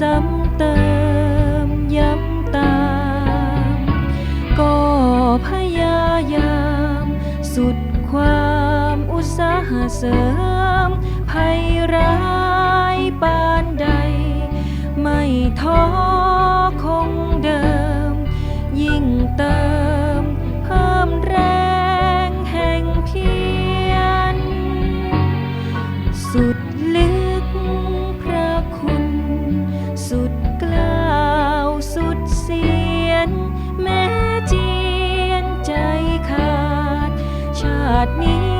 ซ้ำเติมย้ำตาม ก็พยายาม สุดความอุตสาหเสริมภัยร้ายปานใด ไม่ท้อคงเดิม ยิ่งเติม เพิ่มแรงแห่งเพียรสุดลึ น แม้เจียนใจขาด ชาตินี้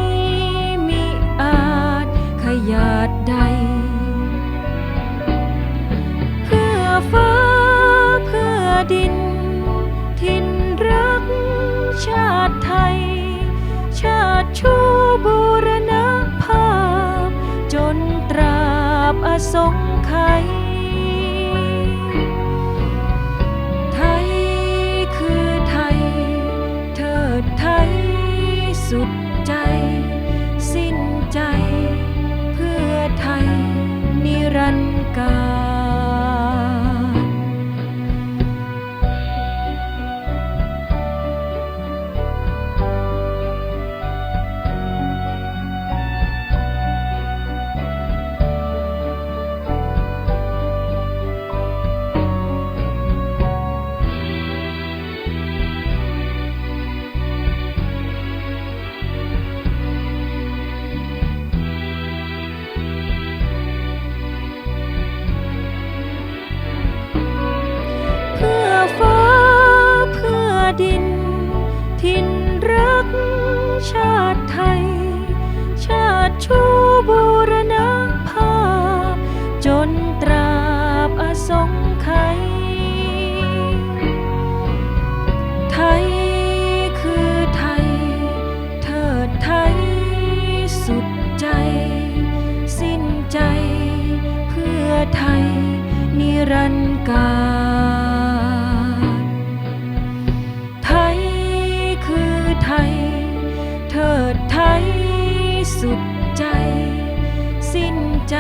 มิอาจขยาดใด เพื่อฟ้าเพื่อดิน ทินรักชาติไทย ชาติชูบูรณภาพ จนตราบอสงไขย สุดใจ สิ้นใจ เพื่อไทยนิรันดร์กา กชาติไทย ชาติชูบูรณภาพ จนตราบอสงไขยไทยคือไทยเทิดไทย สุดใจ สิ้นใจ เพื่อไทย นิรันดร์การ สุดใจ สิ้นใจ